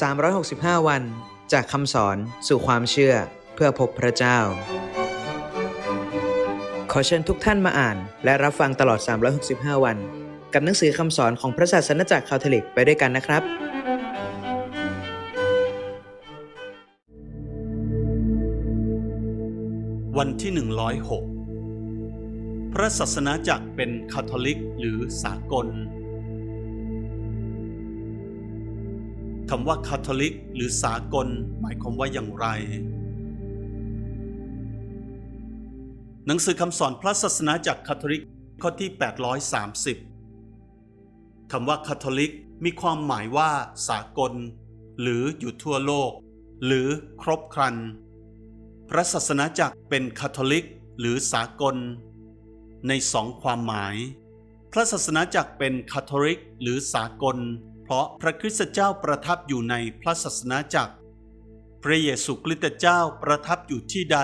365 วัน จากคำสอนสู่ความเชื่อเพื่อพบพระเจ้า ขอเชิญทุกท่านมาอ่าน และรับฟังตลอด 365 วัน กับหนังสือคำสอนของพระศาสนาจักรคาทอลิกไปด้วยกันนะครับ วันที่ 106 พระศาสนาจักรเป็นคาทอลิกหรือสากล คำว่าคาทอลิก หรือสากล หมายความว่าอย่างไร หนังสือคำสอนพระศาสนาจักคาทอลิกข้อที่ 830คำว่าคาทอลิกมีความหมายว่าสากล หรืออยู่ทั่วโลก หรือครบครัน พระศาสนาจักรเป็นคาทอลิก หรือสากล ในสองความหมาย พระศาสนาจักรเป็นคาทอลิก หรือสากล ราะพระคริสตเจ้าประทับอยู่ในพระศาสนาจักร พระเยซูคริสต์เจ้าประทับอยู่ที่ใด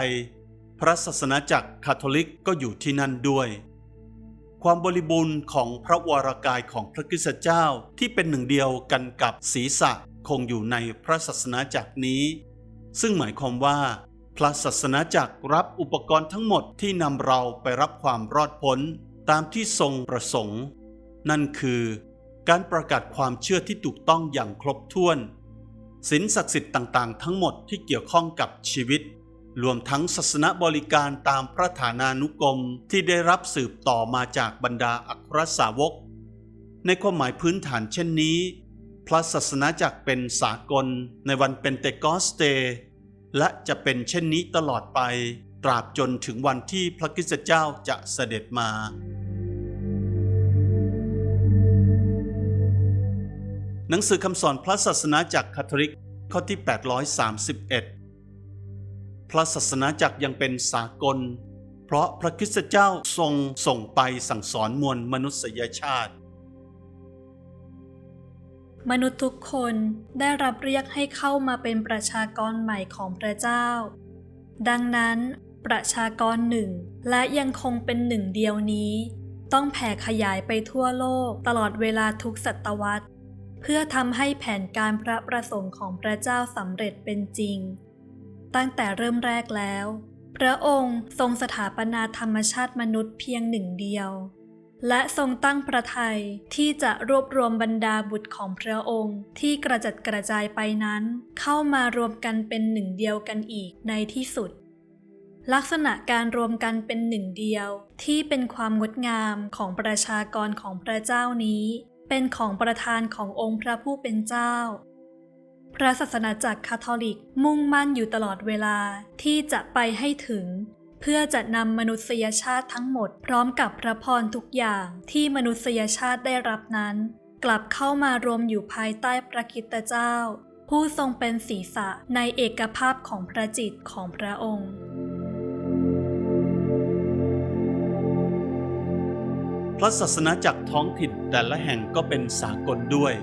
พระศาสนาจักรคาทอลิกก็อยู่ที่นั่นด้วย ความบริบูรณ์ของพระวรากายของพระคริสตเจ้าที่เป็นหนึ่งเดียวกันกับศีรษะคงอยู่ในพระศาสนาจักรนี้ ซึ่งหมายความว่าพระศาสนาจักรรับอุปกรณ์ทั้งหมดที่นำเราไปรับความรอดพ้นตามที่ทรงประสงค์ นั่นคือ การประกาศความเชื่อที่ถูกต้องอย่างครบถ้วนศีลศักดิ์สิทธิ์ต่างๆ ทั้งหมดที่เกี่ยวข้องกับชีวิต รวมทั้งศาสนบริการตามพระฐานานุกรมที่ได้รับสืบต่อมาจากบรรดาอัครสาวก ในความหมายพื้นฐานเช่นนี้ พระศาสนาจักเป็นสากลในวันเป็นเตกอสเต และจะเป็นเช่นนี้ตลอดไป ตราบจนถึงวันที่พระคริสเจ้าจะเสด็จมา หนังสือคำสอนพระศาสนาจักคาทอลิกข้อที่ 831 พระศาสนาจักรยังเป็นสากล เพราะพระคริสตเจ้าทรงส่งไปสั่งสอนมวลมนุษยชาติ มนุษย์ทุกคนได้รับเรียกให้เข้ามาเป็นประชากรใหม่ของพระเจ้า ดังนั้นประชากรหนึ่งและยังคงเป็นหนึ่งเดียวนี้ ต้องแผ่ขยายไปทั่วโลกตลอดเวลาทุกศตวรรษ เพื่อทำให้แผนการพระประสงค์ของพระเจ้าสำเร็จเป็นจริง ตั้งแต่เริ่มแรกแล้ว พระองค์ทรงสถาปนาธรรมชาติมนุษย์เพียงหนึ่งเดียว และทรงตั้งพระทัยที่จะรวบรวมบรรดาบุตรของพระองค์ที่กระจัดกระจายไปนั้น เข้ามารวมกันเป็นหนึ่งเดียวกันอีกในที่สุดลักษณะการรวมกันเป็นหนึ่งเดียวที่เป็นความงดงามของประชากรของพระเจ้านี้ เป็นของประธานขององค์พระผู้เป็นเจ้า พระศาสนาจักรคาทอลิกมุ่งมั่นอยู่ตลอดเวลาที่จะไปให้ถึง เพื่อจะนำมนุษยชาติทั้งหมด พร้อมกับพระพรทุกอย่างที่มนุษยชาติได้รับนั้น กลับเข้ามารวมอยู่ภายใต้พระคิตเจ้า ผู้ทรงเป็นศีรษะในเอกภาพของพระจิตของพระองค์ พระศาสนาจักรท้องถิ่นแต่ละแห่งก็เป็นสากลด้วย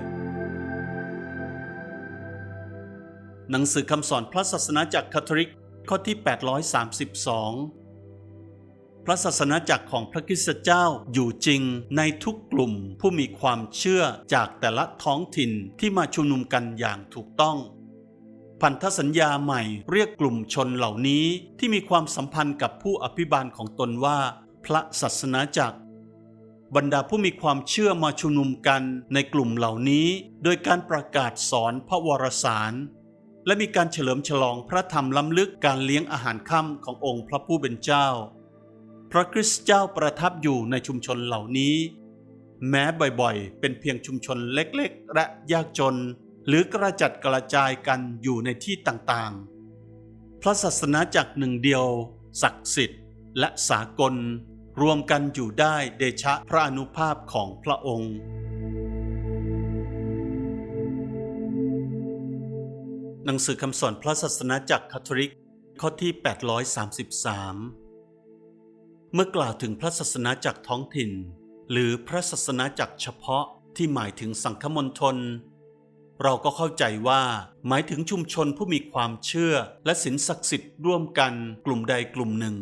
หนังสือคำสอนพระศาสนาจักรคาทอลิกข้อที่ 832 พระศาสนาจักรของพระคริสตเจ้าอยู่จริงในทุกกลุ่มผู้มีความเชื่อจากแต่ละท้องถิ่นที่มาชุมนุมกันอย่างถูกต้องพันธสัญญาใหม่เรียกกลุ่มชนเหล่านี้ที่มีความสัมพันธ์กับผู้อภิบาลของตนว่า พระศาสนาจักร บรรดาผู้มีความเชื่อมาชุมนุมกันในกลุ่มเหล่านี้ โดยการประกาศสอนพระวรสาร และมีการเฉลิมฉลองพระธรรมล้ำลึกการเลี้ยงอาหารค่ำขององค์พระผู้เป็นเจ้า พระคริสต์เจ้าประทับอยู่ในชุมชนเหล่านี้ แม้บ่อยๆ เป็นเพียงชุมชนเล็กๆ และยากจน หรือกระจัดกระจายกันอยู่ในที่ต่างๆ พระศาสนาจักหนึ่งเดียว ศักดิ์สิทธิ์ และสากล รวมกันอยู่ได้เดชะพระอนุภาพของพระองค์ หนังสือคำสอนพระศาสนาจักรคาทอลิกข้อที่ 833 เมื่อกล่าวถึงพระศาสนาจักรท้องถิ่น หรือพระศาสนาจักรเฉพาะที่หมายถึงสังฆมณฑลเราก็เข้าใจว่า หมายถึงชุมชนผู้มีความเชื่อและศีลศักดิ์สิทธิ์ร่วมกันกลุ่มใดกลุ่มหนึ่ง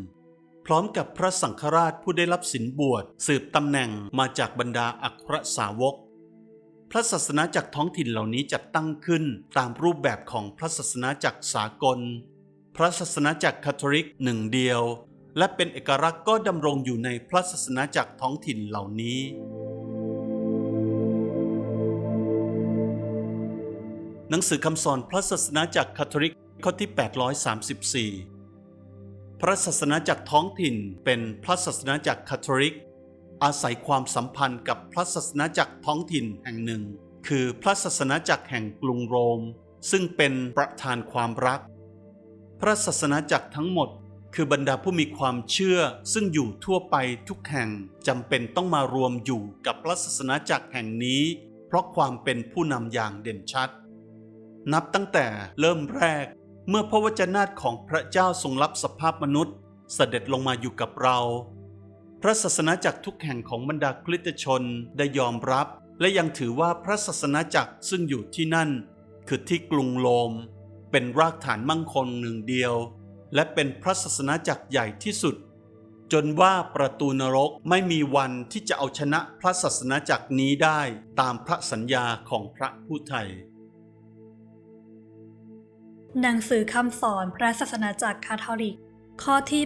พร้อมกับพระสังฆราชผู้ได้รับสินบวชสืบตำแหน่งมาจากบรรดาอัครสาวก พระศาสนาจักท้องถิ่นเหล่านี้จัดตั้งขึ้นตามรูปแบบของพระศาสนาจักสากล พระศาสนาจักคาทอลิกหนึ่งเดียว และเป็นเอกลักษณ์ก็ดำรงอยู่ในพระศาสนาจักท้องถิ่นเหล่านี้หนังสือคำสอนพระศาสนาจักคาทอลิกข้อที่ 834 พระศาสนาจักรท้องถิ่นเป็นพระศาสนาจักรคาทอลิก อาศัยความสัมพันธ์กับพระศาสนาจักรท้องถิ่นแห่งหนึ่ง คือพระศาสนาจักรแห่งกรุงโรม ซึ่งเป็นประธานความรัก พระศาสนาจักรทั้งหมด คือบรรดาผู้มีความเชื่อซึ่งอยู่ทั่วไปทุกแห่งจำเป็นต้องมารวมอยู่กับพระศาสนาจักรแห่งนี้ เพราะความเป็นผู้นำอย่างเด่นชัด นับตั้งแต่เริ่มแรก เมื่อพระวจนะของพระเจ้าทรงรับสภาพมนุษย์ เสด็จลงมาอยู่กับเรา พระศาสนาจักรทุกแห่งของบรรดาคริสตชนได้ยอมรับ และยังถือว่าพระศาสนาจักรซึ่งอยู่ที่นั่น คือที่กรุงโรม เป็นรากฐานมั่งคงหนึ่งเดียว และเป็นพระศาสนาจักรใหญ่ที่สุด จนว่าประตูนรกไม่มีวันที่จะเอาชนะพระศาสนาจักรนี้ได้ตามพระสัญญาของพระผู้ไทย หนังสือคำสอนพระศาสนาจักรคาทอลิก ข้อที่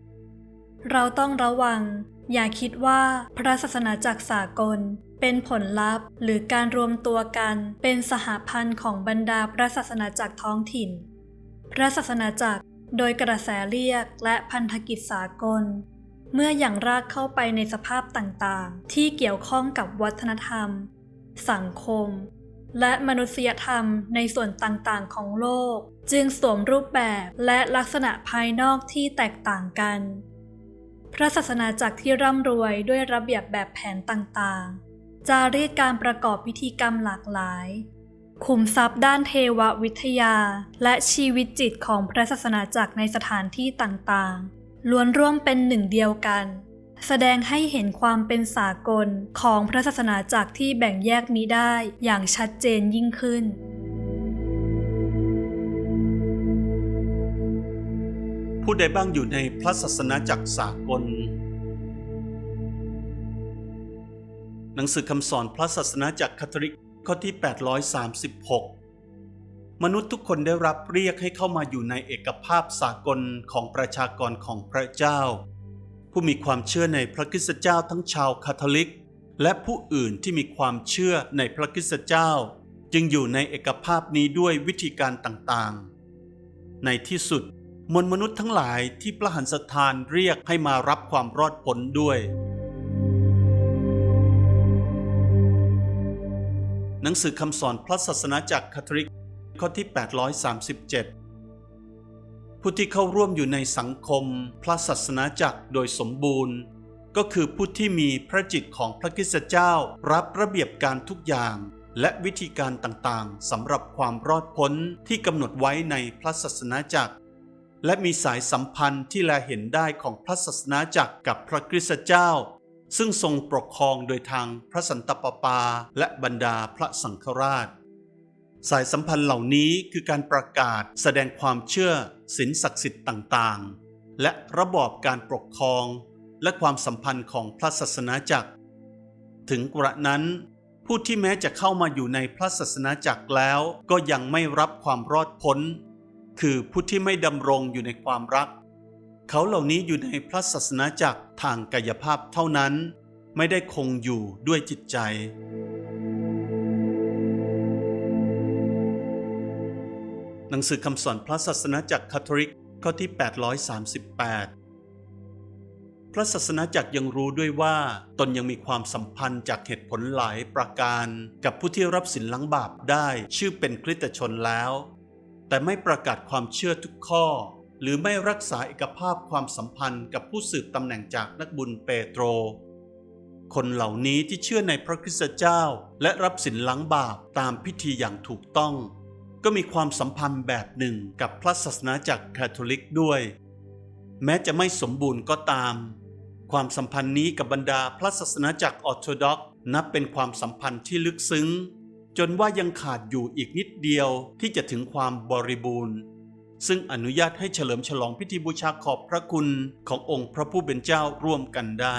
835 เราต้องระวัง อย่าคิดว่าพระศาสนาจักรสากล เป็นผลลัพธ์ หรือการรวมตัวกันเป็นสหพันธ์ของบรรดาพระศาสนาจักรท้องถิ่น พระศาสนาจักรโดยกระแสเรียกและพันธกิจสากล เมื่ออย่างรากเข้าไปในสภาพต่างๆ ที่เกี่ยวข้องกับวัฒนธรรม สังคม และมนุษยธรรมในส่วนต่างๆ ของโลก จึงสวมรูปแบบและลักษณะภายนอกที่แตกต่างกัน พระศาสนาจักรที่ร่ำรวยด้วยระเบียบแบบแผนต่างๆ จารีตการประกอบพิธีกรรมหลากหลาย ขุมทรัพย์ด้านเทววิทยา และชีวิตจิตของพระศาสนาจักรในสถานที่ต่างๆ ล้วนร่วมเป็นหนึ่งเดียวกัน แสดงให้เห็นความเป็นสากลของพระศาสนาจักที่แบ่งแยกมิได้อย่างชัดเจนยิ่งขึ้นผู้ใดบ้างอยู่ในพระศาสนาจักรสากล หนังสือคำสอนพระศาสนาจักรคาทอลิกข้อที่ 836 มนุษย์ทุกคนได้รับเรียกให้เข้ามาอยู่ในเอกภาพสากลของประชากรของพระเจ้า ผู้มีความเชื่อในพระคริสตเจ้าทั้งชาวคาทอลิก และผู้อื่นที่มีความเชื่อในพระคริสตเจ้า จึงอยู่ในเอกภาพนี้ด้วยวิธีการต่างๆ ในที่สุดมวลมนุษย์ทั้งหลายที่พระหันสถานเรียกให้มารับความรอดพ้นด้วย หนังสือคำสอนพระศาสนาจักคาทอลิกข้อที่ 837 ผู้ที่เข้าร่วมอยู่ในสังคมพระศาสนาจักรโดยสมบูรณ์ ก็คือผู้ที่มีพระจิตของพระคิสตเจ้ารับระเบียบการทุกอย่าง และวิธีการต่างๆสำหรับความรอดพ้นที่กำหนดไว้ในพระศาสนาจักร และมีสายสัมพันธ์ที่แลเห็นได้ของพระศาสนาจักรกับพระคริสตเจ้า ซึ่งทรงปกครองโดยทางพระสันตะปาปาและบรรดาพระสังฆราช สายสัมพันธ์เหล่านี้คือการประกาศแสดงความเชื่อศีลศักดิ์สิทธิ์ต่างๆ และระบอบการปกครอง และความสัมพันธ์ของพระศาสนาจักร ถึงกระนั้น ผู้ที่แม้จะเข้ามาอยู่ในพระศาสนาจักรแล้วก็ยังไม่รับความรอดพ้น คือผู้ที่ไม่ดำรงอยู่ในความรัก เขาเหล่านี้อยู่ในพระศาสนาจักรทางกายภาพเท่านั้น ไม่ได้คงอยู่ด้วยจิตใจ หนังสือคำสอนพระศาสนาจักรคาทอลิกข้อที่ 838 พระศาสนาจักรยังรู้ด้วยว่า ตนยังมีความสัมพันธ์จากเหตุผลหลายประการ กับผู้ที่รับสินล้างบาปได้ชื่อเป็นคริสตชนแล้ว แต่ไม่ประกาศความเชื่อทุกข้อ หรือไม่รักษาเอกภาพความสัมพันธ์กับผู้สืบตำแหน่งจากนักบุญเปโตร คนเหล่านี้ที่เชื่อในพระคริสตเจ้า และรับสินล้างบาปตามพิธีอย่างถูกต้อง ก็มีความสัมพันธ์แบบหนึ่งกับพระศาสนาจักรคาทอลิกด้วย แม้จะไม่สมบูรณ์ก็ตาม ความสัมพันธ์นี้กับบรรดาพระศาสนาจักรออร์โธดอกนับเป็นความสัมพันธ์ที่ลึกซึ้ง จนว่ายังขาดอยู่อีกนิดเดียวที่จะถึงความบริบูรณ์ ซึ่งอนุญาตให้เฉลิมฉลองพิธีบูชาขอบพระคุณขององค์พระผู้เป็นเจ้าร่วมกันได้